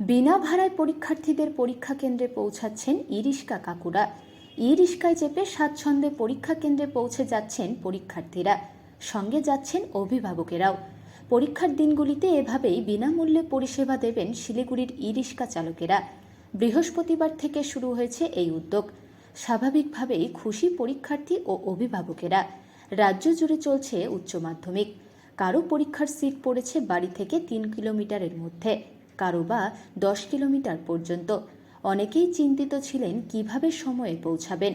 বিনা ভাড়ায় পরীক্ষার্থীদের পরীক্ষা কেন্দ্রে পৌঁছাচ্ছেন ইরিশকা কাকুরা। ই রিস্কায় চেপে স্বাচ্ছন্দ্যে পরীক্ষা কেন্দ্রে পৌঁছে যাচ্ছেন পরীক্ষার্থীরা। সঙ্গে যাচ্ছেন অভিভাবকেরাও। পরীক্ষার দিনগুলিতে এভাবেই বিনামূল্যে পরিষেবা দেবেন শিলিগুড়ির ই রিস্কা চালকেরা। বৃহস্পতিবার থেকে শুরু হয়েছে এই উদ্যোগ। স্বাভাবিকভাবেই খুশি পরীক্ষার্থী ও অভিভাবকেরা। রাজ্য জুড়ে চলছে উচ্চ মাধ্যমিক। কারও পরীক্ষার সিট পড়েছে বাড়ি থেকে তিন কিলোমিটারের মধ্যে। কারও বা দশ কিলোমিটার পর্যন্ত। অনেকেই চিন্তিত ছিলেন কীভাবে সময়ে পৌঁছাবেন।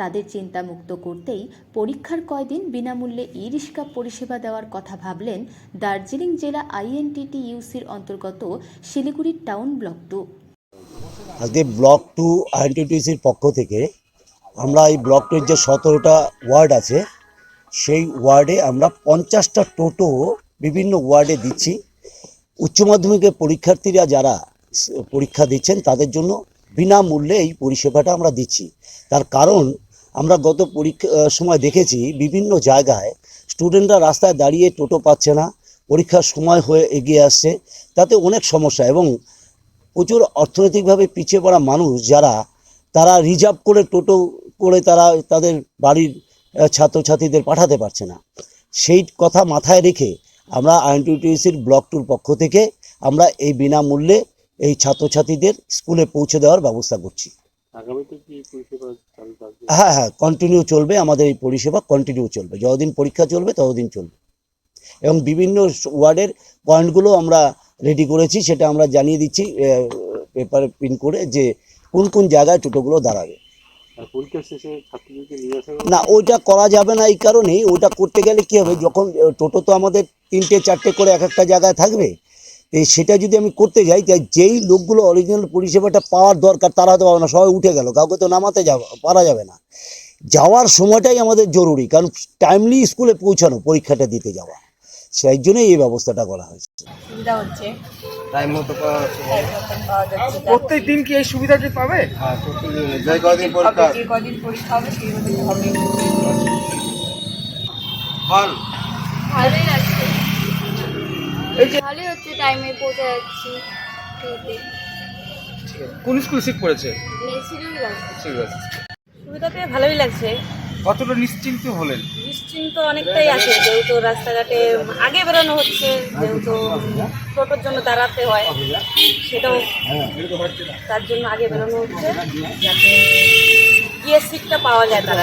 তাদের চিন্তামুক্ত করতেই পরীক্ষার কয়দিন বিনামূল্যে ই রিক্সা পরিষেবা দেওয়ার কথা ভাবলেন দার্জিলিং জেলা আইএনটিটি ইউসির অন্তর্গত শিলিগুড়ির টাউন ব্লক টু। আজকে ব্লক টু আইএনটিটিসির পক্ষ থেকে আমরা এই ব্লক টুর যে সতেরোটা ওয়ার্ড আছে, সেই ওয়ার্ডে আমরা পঞ্চাশটা টোটো বিভিন্ন ওয়ার্ডে দিচ্ছি। উচ্চ মাধ্যমিকের পরীক্ষার্থীরা যারা পরীক্ষা দিচ্ছেন, তাদের জন্য বিনামূল্যে এই পরিষেবাটা আমরা দিচ্ছি। তার কারণ, আমরা গত পরীক্ষা সময় দেখেছি বিভিন্ন জায়গায় স্টুডেন্টরা রাস্তায় দাঁড়িয়ে টোটো পাচ্ছে না, পরীক্ষার সময় হয়ে এগিয়ে আসছে, তাতে অনেক সমস্যা এবং প্রচুর অর্থনৈতিকভাবে পিছিয়ে পড়া মানুষ যারা, তারা রিজার্ভ করে টোটো করে তারা তাদের বাড়ির ছাত্রছাত্রীদের পাঠাতে পারছে না। সেই কথা মাথায় রেখে আমরা আইএনটিউটিসির ব্লক টুর পক্ষ থেকে আমরা এই বিনামূল্যে এই ছাত্রছাত্রীদের স্কুলে পৌঁছে দেওয়ার ব্যবস্থা করছি। হ্যাঁ হ্যাঁ কন্টিনিউ চলবে আমাদের এই পরিষেবা কন্টিনিউ চলবে। যতদিন পরীক্ষা চলবে ততদিন চলবে। এবং বিভিন্ন ওয়ার্ডের পয়েন্টগুলো আমরা রেডি করেছি সেটা আমরা জানিয়ে দিচ্ছি পেপারে প্রিন্ট করে যে কোন কোন জায়গায় টোটোগুলো দাঁড়াবে। না ওইটা করা যাবে না এই কারণেই ওটা করতে গেলে কী হবে? যখন টোটো তো আমাদের তিনটে চারটে করে এক একটা জায়গায় থাকবে সেটা যদি আমি করতে যাই তাই যেই লোকগুলো অরিজিনাল পরিষেবাটা পাওয়ার দরকার তারা হয়তো পাবে না সবাই উঠে গেল কাউকে তো নামাতে যাওয়া পারা যাবে না। যাওয়ার সময়টাই আমাদের জরুরি কারণ টাইমলি স্কুলে পৌঁছানো পরীক্ষাটা দিতে যাওয়া। সেই জন্যই এই ব্যবস্থাটা করা হয়েছে। সুবিধা হচ্ছে। টাইম মতো পাওয়া যাচ্ছে। প্রত্যেক দিন কি এই সুবিধাটি পাবে? হ্যাঁ যে কদিন পরীক্ষা? যে কদিন পরীক্ষা হবে সেই কদিন হবে। ফল ভালোই লাগছে। এই যে ভালোই হচ্ছে টাইমে পৌঁছে যাচ্ছি। খেতে। কোন স্কুল সিট পড়েছে ঠিক আছে। সুবিধা পেয়ে ভালোই লাগছে। কতটা নিশ্চিন্ত হলেন? নিশ্চিন্ত অনেকটাই আছে, যেহেতু রাস্তাঘাটে আগে বেরোনো হচ্ছে, যেহেতু টোটোর জন্য দাঁড়াতে হয়, সেটাও তার জন্য আগে বেরোনো হচ্ছে, যাতে গিয়ে সিটটা পাওয়া যায় তারা